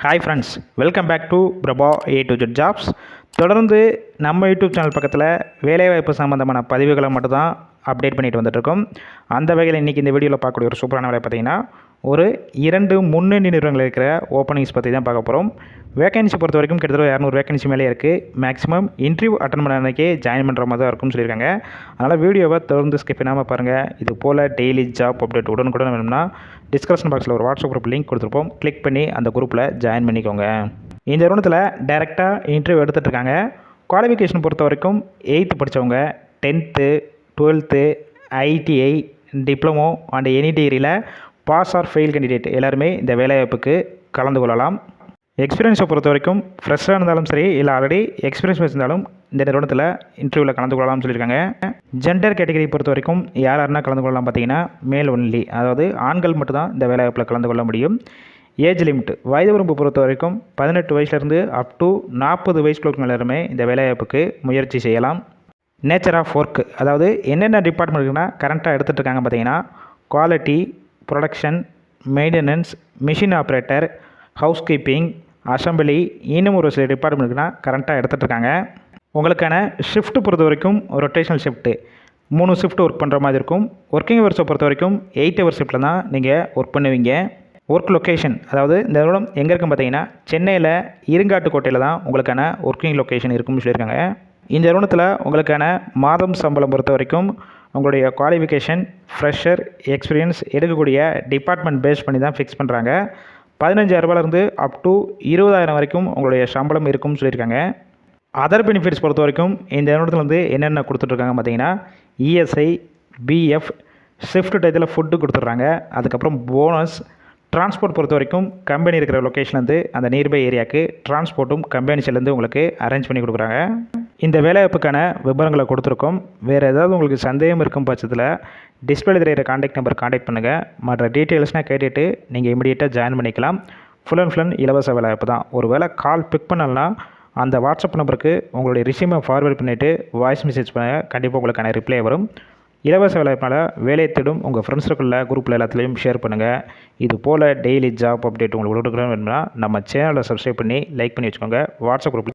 Hi friends welcome back to Prabha A to Z jobs தொடர்ந்து நம்ம YouTube channel பக்கத்தில் வேலைவாய்ப்பு சம்மந்தமான பதிவுகளை மட்டும்தான் அப்டேட் பண்ணிட்டு வந்துட்டுருக்கோம். அந்த வகையில் இன்றைக்கி இந்த வீடியோவில் பார்க்கக்கூடிய ஒரு சூப்பரான வேலை பார்த்திங்கன்னா ஒரு இரண்டு முன்னணி நிறுவனங்கள் இருக்கிற ஓப்பனிங்ஸ் பற்றி தான் பார்க்க போகிறோம் வேகன்சி பொறுத்த வரைக்கும் கிட்டத்தட்ட இரநூறு வேகன்சி மேலே இருக்குது மேக்ஸிமம் இன்டர்வியூ அட்டன் பண்ண அன்றைக்கே ஜாயின் பண்ணுற மாதிரி தான் இருக்கும்னு சொல்லியிருக்காங்க. அதனால் வீடியோவை தொடர்ந்து ஸ்கிப் பண்ணாமல் பாருங்கள் இது போல் டெய்லி ஜாப் அப்டேட் உடனுக்குடன் வேணும்னா டிஸ்கிரிப்ஷன் பாக்ஸில் ஒரு வாட்ஸ்அப் குரூப் லிங்க் கொடுத்துருப்போம். கிளிக் பண்ணி அந்த குரூப்பில் ஜாயின் பண்ணிக்கோங்க. இந்த நிறுவனத்தில் டேரெக்டாக இன்டர்வியூ எடுத்துகிட்ருக்காங்க குவாலிஃபிகேஷன் பொறுத்த வரைக்கும் எயித்து படித்தவங்க tenth twelfth ITI diploma and any டிகிரியில் பாஸ் ஆர் ஃபெயில் கேண்டிடேட் எல்லாருமே இந்த வேலைவாய்ப்புக்கு கலந்து கொள்ளலாம். எக்ஸ்பீரியன்ஸை பொறுத்த வரைக்கும் ஃப்ரெஷ்ஷாக இருந்தாலும் சரி இல்லை ஆல்ரெடி எக்ஸ்பீரியன்ஸ் வச்சிருந்தாலும் இந்த நிறுவனத்தில் இன்டர்வியூவில் கலந்து கொள்ளலாம்னு சொல்லியிருக்காங்க. ஜெண்டர் கேட்டகரி பொறுத்த வரைக்கும் யார் யாருன்னா கலந்து கொள்ளலாம் பார்த்தீங்கன்னா மேல் ஒன்லி அதாவது ஆண்கள் மட்டும்தான் இந்த வேலைவாய்ப்பில் கலந்து கொள்ள முடியும். ஏஜ் லிமிட் வயது வரம்பு பொறுத்த வரைக்கும் பதினெட்டு வயசுலேருந்து அப் டு நாற்பது வயசுக்குள்ள எல்லாருமே இந்த வேலைவாய்ப்புக்கு முயற்சி செய்யலாம். நேச்சர் ஆஃப் ஒர்க் அதாவது என்னென்ன டிபார்ட்மெண்ட் இருக்குன்னா கரண்ட்டாக எடுத்துகிட்டு இருக்காங்க பார்த்தீங்கன்னா quality production maintenance machine operator housekeeping assembly இன்னும் ஒரு சில டிபார்ட்மெண்ட்டுக்குலாம் கரண்ட்டாக எடுத்துகிட்டு இருக்காங்க. உங்களுக்கான ஷிஃப்ட்டு பொறுத்த வரைக்கும் ரொட்டேஷனல் ஷிஃப்ட்டு மூணு ஷிஃப்ட் ஒர்க் பண்ணுற மாதிரி இருக்கும். ஒர்க்கிங் ஹவர்ஸை பொறுத்த வரைக்கும் எயிட் ஹவர் ஷிஃப்ட்டில் தான் நீங்கள் ஒர்க் பண்ணுவீங்க. ஒர்க் லொக்கேஷன் அதாவது இந்த நிறுவனம் எங்கே இருக்குன்னு பார்த்தீங்கன்னா சென்னையில் இருங்காட்டுக்கோட்டையில் தான் உங்களுக்கான ஒர்க்கிங் லொக்கேஷன் இருக்குன்னு சொல்லியிருக்காங்க. இந்த நிறுவனத்தில் உங்களுக்கான மாதம் சம்பளம் பொறுத்த வரைக்கும் உங்களுடைய குவாலிஃபிகேஷன் ஃப்ரெஷர் எக்ஸ்பீரியன்ஸ் எடுக்கக்கூடிய டிபார்ட்மெண்ட் பேஸ் பண்ணி தான் ஃபிக்ஸ் பண்ணுறாங்க பதினஞ்சாயிரரூபாலேருந்து அப் டு இருபதாயிரம் வரைக்கும் உங்களுடைய சம்பளம் இருக்கும்னு சொல்லியிருக்காங்க. அதர் பெனிஃபிட்ஸ் பொறுத்த வரைக்கும் இந்த நிறுவனத்தில் வந்து என்னென்ன கொடுத்துட்ருக்காங்க பார்த்தீங்கன்னா இஎஸ்ஐ பிஎஃப் ஷிஃப்ட் டயத்தில் ஃபுட்டு கொடுத்துட்றாங்க. அதுக்கப்புறம் போனஸ் டிரான்ஸ்போர்ட் பொறுத்த வரைக்கும் கம்பெனி இருக்கிற லொக்கேஷன்லேருந்து அந்த நியர்பை ஏரியாவுக்கு டிரான்ஸ்போர்ட்டும் கம்பெனிஸ்லேருந்து உங்களுக்கு அரேஞ்ச் பண்ணி கொடுக்குறாங்க. இந்த வேலைவாய்ப்புக்கான விவரங்களை கொடுத்துருக்கோம். வேறு ஏதாவது உங்களுக்கு சந்தேகம் இருக்கும் பட்சத்தில் டிஸ்பிளே தெரிகிற காண்டாக்ட் நம்பர் காண்டாக்ட் பண்ணுங்கள் மற்ற டீட்டெயில்ஸ்னால் கேட்டுட்டு நீங்கள் இமீடியட்டாக ஜாயின் பண்ணிக்கலாம். ஃபுல் அண்ட் ஃபுல் இலவச வேலைவாய்ப்பு தான். ஒரு வேளை கால் பிக் பண்ணலன்னா அந்த வாட்ஸ்அப் நம்பருக்கு உங்களுடைய ரிசியூமை ஃபார்வேர்ட் பண்ணிவிட்டு வாய்ஸ் மெசேஜ் பண்ணுங்கள் கண்டிப்பாக உங்களுக்கான ரிப்ளை வரும். இலவச வேலைப்பினால் வேலையை தேடும் உங்கள் ஃப்ரெண்ட்ஸ் சர்க்கிளில் குரூப்பில் எல்லாத்துலேயும் ஷேர் பண்ணுங்கள் இது போல் டெய்லி ஜாப் அப்டேட் உங்களுக்கு கொடுக்கணும்னு வேணும்னா நம்ம சேனலை சப்ஸ்கிரைப் பண்ணி லைக் பண்ணி வச்சுக்கோங்க. வாட்ஸ்அப் குரூப்பில்